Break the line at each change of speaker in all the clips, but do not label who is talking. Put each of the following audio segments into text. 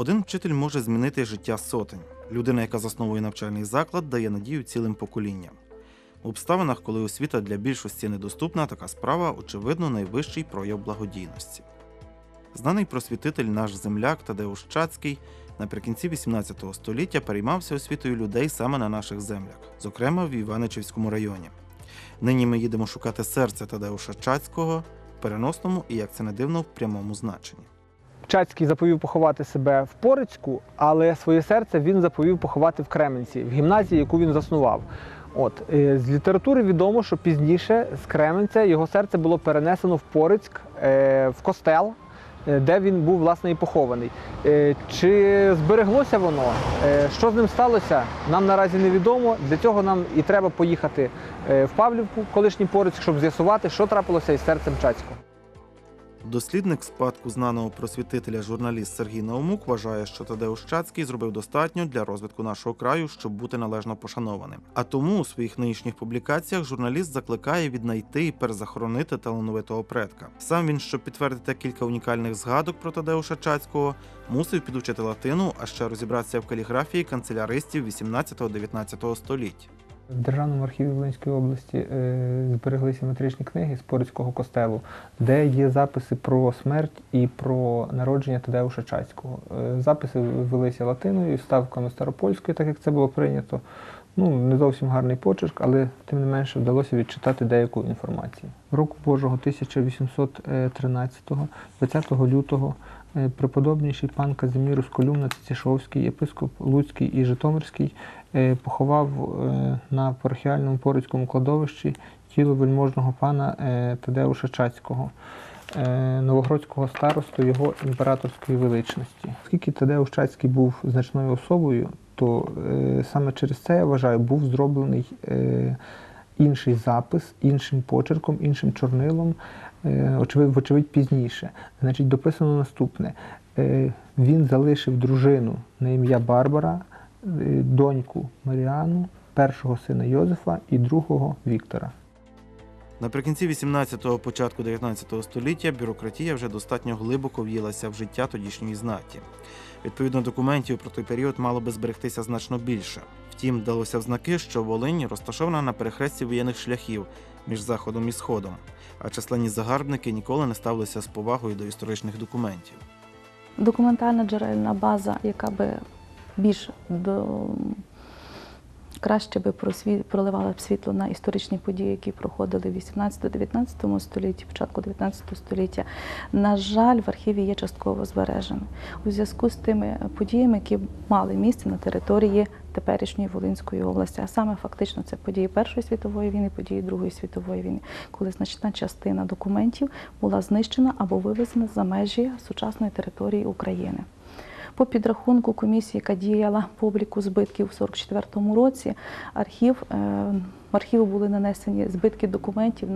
Один вчитель може змінити життя сотень. Людина, яка засновує навчальний заклад, дає надію цілим поколінням. В обставинах, коли освіта для більшості недоступна, така справа, очевидно, найвищий прояв благодійності. Знаний просвітитель наш земляк Тадеуш Чацький наприкінці 18 століття переймався освітою людей саме на наших землях, зокрема в Іваничівському районі. Нині ми їдемо шукати серце Тадеуша Чацького в переносному і, як це не дивно, в прямому значенні.
Чацький заповів поховати себе в Порицьку, але своє серце він заповів поховати в Кременці, в гімназії, яку він заснував. От е, з літератури відомо, що пізніше з Кременця його серце було перенесено в Порицьк, е, в костел, е, де він був власне і похований. Чи збереглося воно? Що з ним сталося? Нам наразі невідомо. Для цього нам і треба поїхати в Павлівку, колишній Порицьк, щоб з'ясувати, що трапилося із серцем Чацького.
Дослідник спадку знаного просвітителя журналіст Сергій Наумук вважає, що Тадеуш Чацький зробив достатньо для розвитку нашого краю, щоб бути належно пошанованим. А тому у своїх нинішніх публікаціях журналіст закликає віднайти і перезахоронити талановитого предка. Сам він, щоб підтвердити кілька унікальних згадок про Тадеуша Чацького, мусив підучити латину, а ще розібратися в каліграфії канцеляристів 18-19 століть.
В Державному архіві Волинської області е, збереглися метричні книги з Порицького костелу, де є записи про смерть і про народження Тадеуша Чацького. Е, записи велися латиною і вставками старопольською, так як це було прийнято. Ну, не зовсім гарний почерк, але тим не менше вдалося відчитати деяку інформацію. Року Божого 1813-го, 20 лютого, е, преподобніший пан Казимірус Колюмна Цицішовський, єпископ Луцький і Житомирський е, поховав е, на парахіальному Порицькому кладовищі тіло вельможного пана е, Тадеуша Чацького, е, новогродського старосту його імператорської величності. Оскільки Тадеуш Чацький був значною особою, то е, саме через це я вважаю, був зроблений е, інший запис, іншим почерком, іншим чорнилом, е, очевидь, вочевидь пізніше. Значить, дописано наступне: е, він залишив дружину на ім'я Барбара, е, доньку Маріану, першого сина Йозефа і другого Віктора.
Наприкінці 18-го, початку 19 століття бюрократія вже достатньо глибоко в'їлася в життя тодішньої знаті. Відповідно, документів про той період мало би зберегтися значно більше. Втім, далося в знаки, що Волинь розташована на перехресті воєнних шляхів між заходом і сходом, а численні загарбники ніколи не ставилися з повагою до історичних документів.
документальна джерельна база, яка би більш до краще би просві- проливала б світло на історичні події, які проходили в 18-19 столітті, початку 19 століття, на жаль, в архіві є частково збережена у зв'язку з тими подіями, які мали місце на території теперішньої Волинської області. А саме фактично це події Першої світової війни, події Другої світової війни, коли значна частина документів була знищена або вивезена за межі сучасної території України. По підрахунку комісії, яка діяла по обліку збитків у 44-му році, архів е, архіву були нанесені збитки документів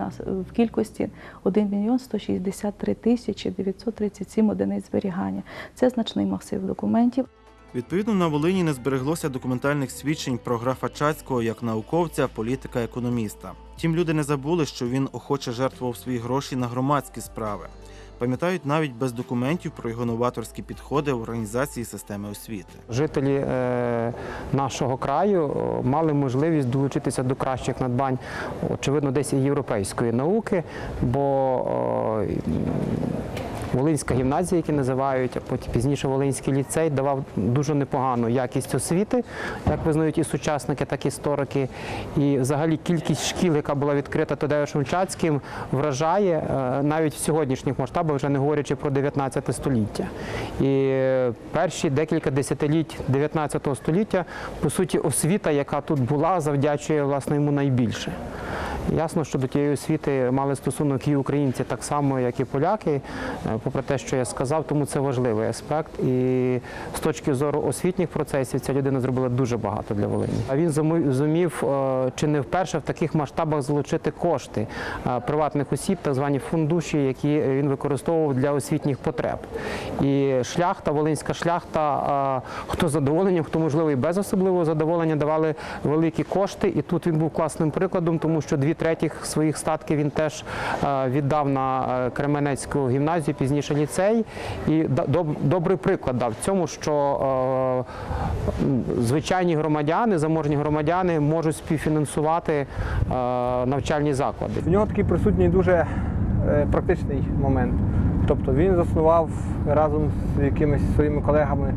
в кількості 1 мільйон 163 тисячі 937 одиниць зберігання. Це значний масив документів.
Відповідно, на Волині не збереглося документальних свідчень про графа Чацького як науковця, політика, економіста. Втім, люди не забули, що він охоче жертвував свої гроші на громадські справи. Пам'ятають навіть без документів про його новаторські підходи в організації системи освіти.
Жителі е, нашого краю е, мали можливість долучитися до кращих надбань, очевидно, десь і європейської науки, бо е, Волинська гімназія, які називають, а потім пізніше Волинський ліцей, давав дуже непогану якість освіти, як визнають і сучасники, так і історики. І взагалі кількість шкіл, яка була відкрита Тадеушем Чацьким, вражає е, навіть в сьогоднішніх масштабах, вже не говорячи про 19 століття. І перші декілька десятиліть 19 століття, по суті, освіта, яка тут була, завдячує власне йому найбільше. Ясно, що до тієї освіти мали стосунок і українці так само, як і поляки, е, попри те, що я сказав, тому це важливий аспект. І з точки зору освітніх процесів ця людина зробила дуже багато для Волині. А він зумів- е, чи не вперше в таких масштабах залучити кошти е, приватних осіб, так звані фундуші, які він використовував для освітніх потреб. І шляхта, волинська шляхта, хто задоволенням, хто можливо і без особливого задоволення давали великі кошти. І тут він був класним прикладом, тому що дві третіх своїх статків він теж е, віддав на е, Кременецьку гімназію, пізніше ліцей. І добрий приклад дав цьому, що е, звичайні громадяни, заможні громадяни можуть співфінансувати навчальні заклади.
В нього такий присутній дуже практичний момент. Тобто він заснував разом з якимись своїми колегами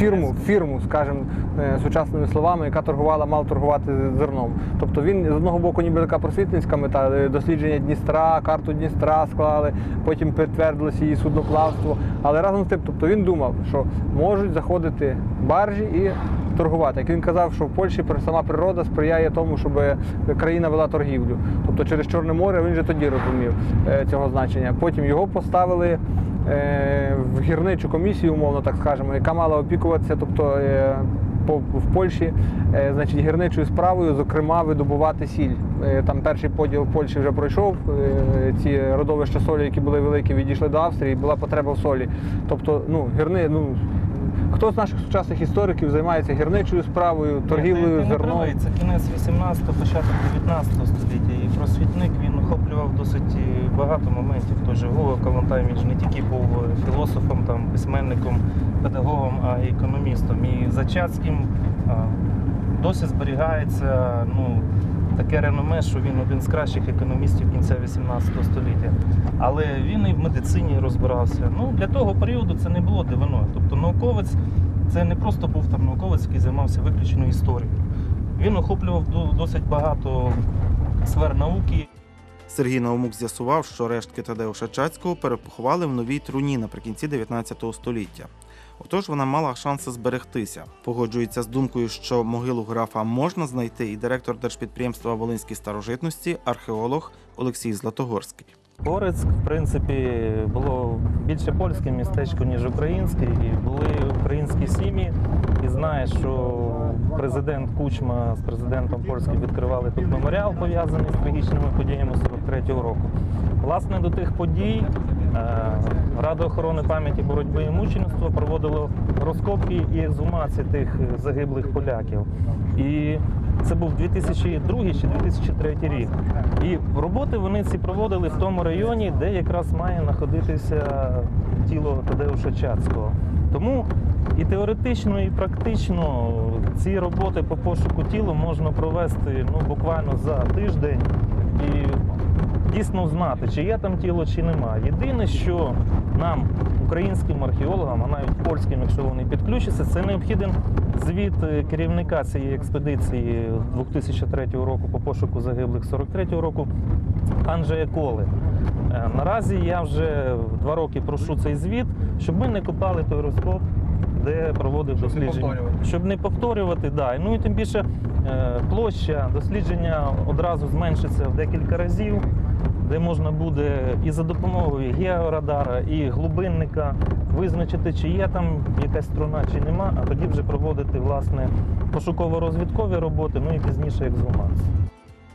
фірму, фірму, скажімо, е, сучасними словами, яка торгувала, мав торгувати зерном. Тобто він з одного боку ніби така просвітницька мета, е, дослідження Дністра, карту Дністра склали, потім підтвердилося її судноплавство. Але разом з тим, тобто він думав, що можуть заходити баржі і торгувати. Як він казав, що в Польщі сама природа сприяє тому, щоб країна вела торгівлю. Тобто через Чорне море він вже тоді розумів е, цього значення. Потім його поставили в гірничу комісію, умовно так скажемо, яка мала опікуватися, тобто е, в Польщі, е, значить, гірничою справою, зокрема, видобувати сіль. Е, Там перший поділ в Польщі вже пройшов. е, Ці родовища солі, які були великі, відійшли до Австрії, була потреба в солі. Тобто, ну, гірни, ну. Хто з наших сучасних істориків займається гірничою справою, торгівлею зерном?
Це кінець 18-го, початок 19 століття. І просвітник він охоплював досить е, багато моментів. Тож Гого Калантайміч не тільки був е, філософом, там, письменником, педагогом, а й економістом. І за Чацьким досі зберігається ну, таке реноме, що він один з кращих економістів кінця 18 століття. Але він і в медицині розбирався. Ну, для того періоду це не було дивиною. Тобто науковець це не просто був там науковець, який займався виключно історією. Він охоплював досить багато сфер науки.
Сергій Наумук з'ясував, що рештки Тадеуша Чацького перепоховали в новій труні наприкінці 19 століття. Отож вона мала шанси зберегтися. Погоджується з думкою, що могилу графа можна знайти і директор держпідприємства Волинські старожитності, археолог Олексій Златогорський.
Борецьк, в принципі, було більше польське містечко, ніж українське, і були українські сім'ї. І знаєш, що президент Кучма з президентом польським відкривали тут меморіал, пов'язаний з трагічними подіями 43-го року. Власне, до тих подій е, Рада охорони пам'яті боротьби і мучеництва проводило розкопки і ексгумації тих загиблих поляків. І це був 2002 чи 2003 рік. І роботи вони ці проводили в тому районі, де якраз має знаходитися тіло Тадеуша Чацького. Тому і теоретично, і практично ці роботи по пошуку тіла можна провести ну, буквально за тиждень і дійсно знати, чи є там тіло, чи нема. Єдине, що нам, українським археологам, а навіть польським, якщо вони підключаться, це необхіден звіт е, керівника цієї експедиції 2003 року по пошуку загиблих 43-го року Анджея Коли. Е, Наразі я вже два роки прошу цей звіт, щоб ми не копали той розкоп, де проводив дослідження.
повторювати.
Щоб не повторювати, да. Ну і тим більше е, площа дослідження одразу зменшиться в декілька разів, де можна буде і за допомогою георадара, і глибинника визначити, чи є там якась струна, чи нема, а тоді вже проводити власне пошуково-розвідкові роботи, ну і пізніше ексгумацію.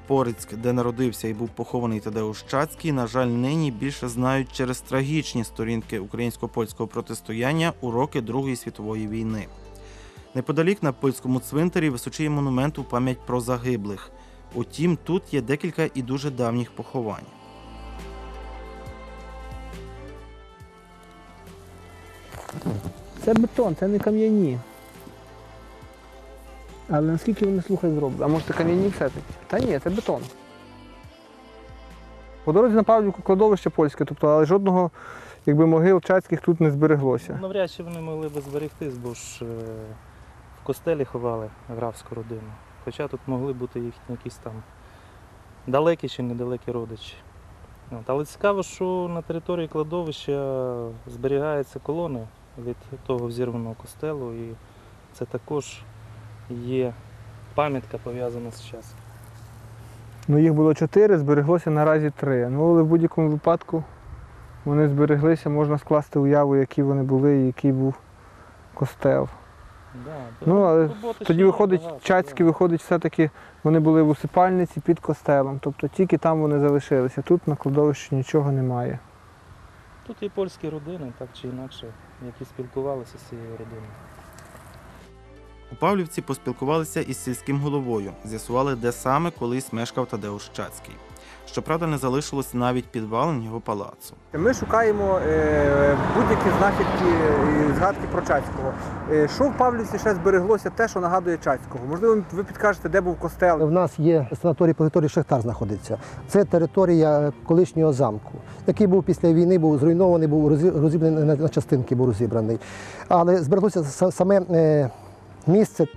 Порицьк, де народився і був похований Тадеуш Чацький, на жаль, нині більше знають через трагічні сторінки українсько-польського протистояння у роки Другої світової війни. Неподалік на польському цвинтарі височіє монумент у пам'ять про загиблих. Утім, тут є декілька і дуже давніх поховань.
Це бетон, це не кам'яні. Але наскільки вони слухай зроблять? А може це кам'яні все-таки? Та ні, це бетон. По дорозі на Павлівку кладовище польське, тобто, але жодного якби, могил чацьких тут не збереглося.
Навряд чи вони могли би зберегтись, бо ж е, в костелі ховали графську родину. Хоча тут могли бути їхні якісь там далекі чи недалекі родичі. От. Але цікаво, що на території кладовища зберігаються колони від того взірваного костелу, і це також є пам'ятка пов'язана з часом.
Ну, їх було чотири, збереглося наразі три. Ну, але в будь-якому випадку вони збереглися, можна скласти уяву, які вони були і який був костел.
Да,
Ну, але Тоді виходить,
багато,
чацькі
да.
виходить, все-таки вони були в усипальниці під костелом. Тобто тільки там вони залишилися. Тут на кладовищі нічого немає.
Тут є польські родини, так чи інакше, які спілкувалися з цією родиною.
У Павлівці поспілкувалися із сільським головою, з'ясували, де саме колись мешкав Тадеуш Чацький. Щоправда, не залишилось навіть підвалин його палацу.
Ми шукаємо е, будь-які знахідки і згадки про Чацького. Е, що в Павлівці ще збереглося те, що нагадує Чацького? Можливо, ви підкажете, де був костел?
В нас є санаторій по території Шахтар знаходиться. Це територія колишнього замку, який був після війни, був зруйнований, був розі- розібраний на- на частинки, був розібраний. Але збереглося саме е, місце.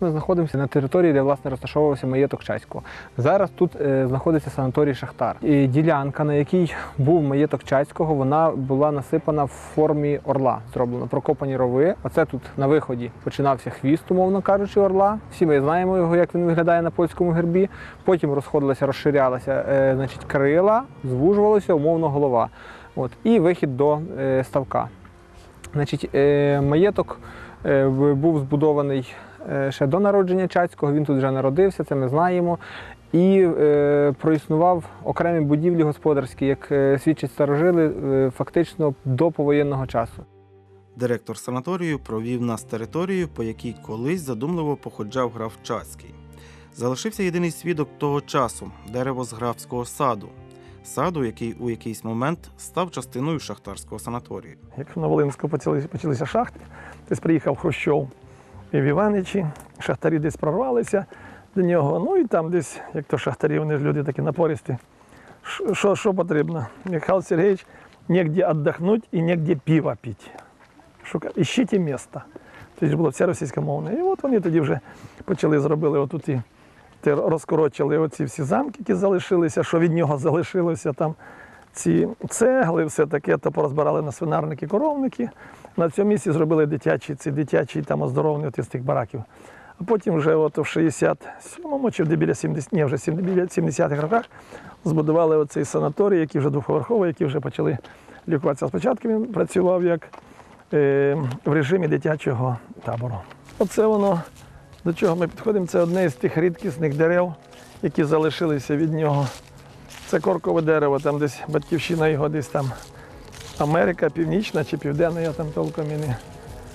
Ми знаходимося на території, де власне розташовувався маєток Часького. Зараз тут е, знаходиться санаторій Шахтар. І ділянка, на якій був маєток Часького, вона була насипана в формі орла. Зроблено прокопані рови. Оце тут на виході починався хвіст, умовно кажучи, орла. Всі ми знаємо його, як він виглядає на польському гербі. Потім розходилася, розширялася е, значить, крила, звужувалася умовно голова. От, і вихід до е, ставка. Значить, маєток був збудований ще до народження Чацького, він тут вже народився, це ми знаємо. І е, проіснував окремі будівлі господарські, як е, свідчать старожили, е, фактично до повоєнного часу.
Директор санаторію провів нас територією, по якій колись задумливо походжав граф Чацький. Залишився єдиний свідок того часу дерево з графського саду, саду, який у якийсь момент став частиною шахтарського санаторію.
Як на Волинську почалися, почалися шахти, десь приїхав Хрущов і в Іваничі, шахтарі десь прорвалися до нього. Ну і там десь, як то шахтарі, вони ж люди такі напористі. Що, що потрібно? Михайло Сергійович, негде віддохнути і негде пиво пити. Шука... Іщіть місто. Ж було все російськомовне. І от вони тоді вже почали зробили отут і розкорочили оці всі замки, які залишилися, що від нього залишилося там ці цегли, все таке, то порозбирали на свинарники, коровники. На цьому місці зробили дитячі, ці дитячі там оздоровлення із тих бараків. А потім вже от в 67-му чи де біля 70, ні, вже 70 біля 70-х роках збудували оцей санаторій, який вже двоповерховий, який вже почали лікуватися. Спочатку він працював як е, в режимі дитячого табору. Оце воно, до чого ми підходимо, це одне з тих рідкісних дерев, які залишилися від нього. Це коркове дерево, там десь батьківщина його десь там Америка, Північна чи Південна, я там толком і не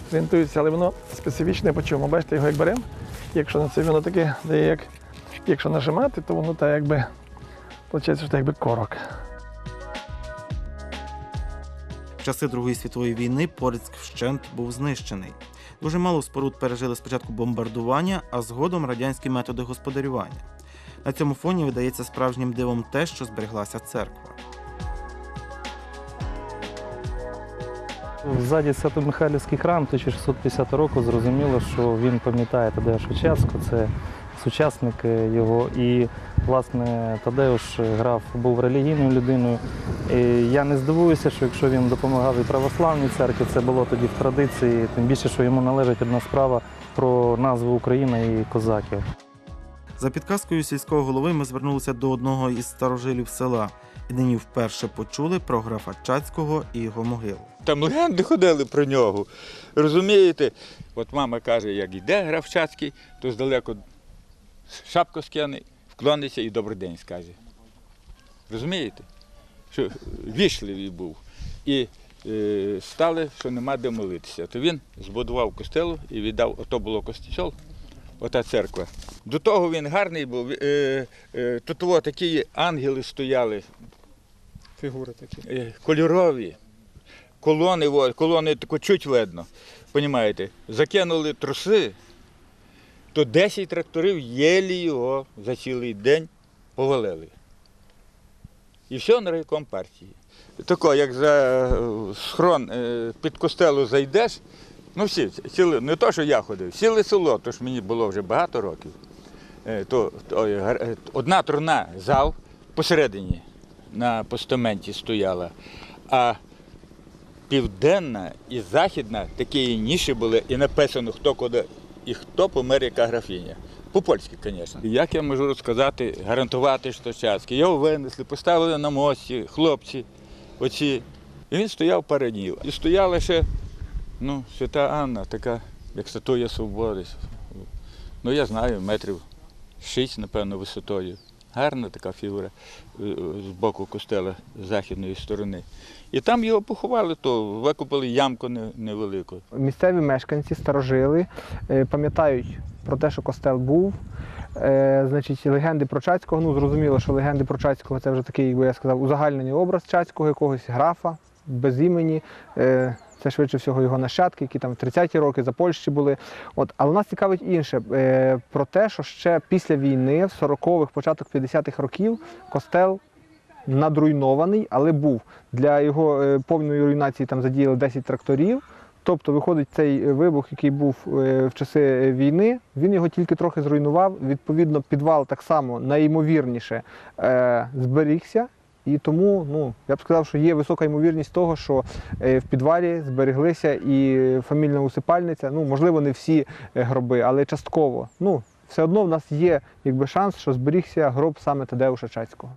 орієнтуюся, але воно специфічне по чому. Бачите, його як беремо, якщо на це воно таке дає, як якщо нажимати, то воно так якби, виходить, що якби корок.
В часи Другої світової війни Порицьк вщент був знищений. Дуже мало споруд пережили спочатку бомбардування, а згодом радянські методи господарювання. На цьому фоні видається справжнім дивом те, що збереглася церква.
Ззаді Свято-Михайлівський храм 1650 року зрозуміло, що він пам'ятає Тадеуша Чацького, це сучасник його. І, власне, Тадеуш граф був релігійною людиною. І я не здивуюся, що якщо він допомагав і православній церкві, це було тоді в традиції, тим більше, що йому належить одна справа про назву України і козаків.
За підказкою сільського голови ми звернулися до одного із старожилів села і нині вперше почули про графа Чацького і його могилу.
Там легенди ходили про нього. Розумієте? От мама каже, як йде граф Чацький, то здалеку шапку скине, вклониться і добрий день скаже. Розумієте? Що вічливий був. І е, стали, що нема де молитися. То він збудував костелу і віддав, ото було костел, ота церква. До того він гарний був. Е, е, тут такі ангели стояли,
Фігури такі.
е, кольорові. Колони, колони тако чуть видно. Понімаєте? Закинули труси, то 10 тракторів єлі його за цілий день повалили. І все на райком партії. Тако, як за схрон під костелу зайдеш, ну всі, ціле, не то, що я ходив, ціле село, то ж мені було вже багато років. Е, То, то, е, е, одна труна зал посередині на постаменті стояла, а південна і західна такі ніші були, і написано, хто куди і хто помер, яка графіня. По-польськи, звісно. Як я можу розказати, гарантувати, що Чацький? Його винесли, поставили на мості, хлопці, оці. І він стояв перед ним. І стояла ще ну, свята Анна, така, як статуя свободи. Ну, я знаю, метрів шість, напевно, висотою. гарна така фігура е, з боку костела з західної сторони. І там його поховали, то викопали ямку невелику.
Місцеві мешканці, старожили, е, пам'ятають про те, що костел був. Е, Значить, легенди про Чацького. Ну, зрозуміло, що легенди про Чацького це вже такий, якби я сказав, узагальнений образ Чацького, якогось графа без імені. Е, Це швидше всього його нащадки, які там в 30-ті роки за Польщі були. От, але нас цікавить інше е, про те, що ще після війни, в 40-х, початок 50-х років, костел надруйнований, але був. Для його е, повної руйнації там задіяли 10 тракторів. Тобто, виходить, цей вибух, який був в часи війни, він його тільки трохи зруйнував. Відповідно, підвал так само найімовірніше зберігся. І тому ну, я б сказав, що є висока ймовірність того, що е, в підвалі збереглися і фамільна усипальниця. Ну, можливо, не всі е, гроби, але частково. Ну, все одно в нас є якби, шанс, що зберігся гроб саме Тадеуша Чацького.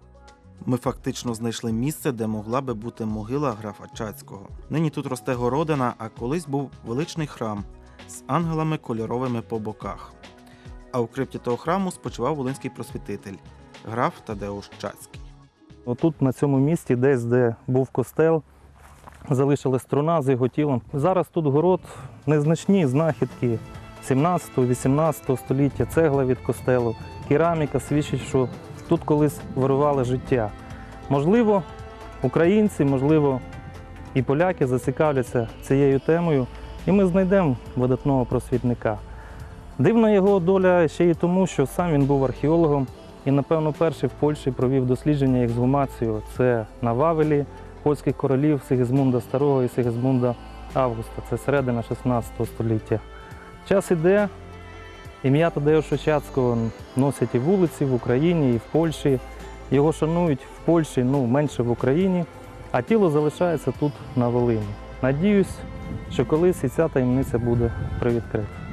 Ми фактично знайшли місце, де могла би бути могила графа Чацького. Нині тут росте городина, а колись був величний храм з ангелами кольоровими по боках. А у крипті того храму спочивав волинський просвітитель граф Тадеуш Чацький.
Отут, на цьому місці, десь де був костел, залишилась струна з його тілом. Зараз тут город незначні знахідки 17-18 століття, цегла від костелу, кераміка свідчить, що тут колись вирували життя. Можливо, українці, можливо, і поляки зацікавляться цією темою, і ми знайдемо видатного просвітника. Дивна його доля ще й тому, що сам він був археологом і, напевно, перший в Польщі провів дослідження ексгумацію. Це на Вавелі польських королів Сигізмунда Старого і Сигізмунда Августа. Це середина 16 століття. Час іде, ім'я Тадеуша Чацького носять і вулиці в Україні, і в Польщі. Його шанують в Польщі, ну менше в Україні, а тіло залишається тут на Волині. Надіюсь, що колись і ця таємниця буде привідкрита.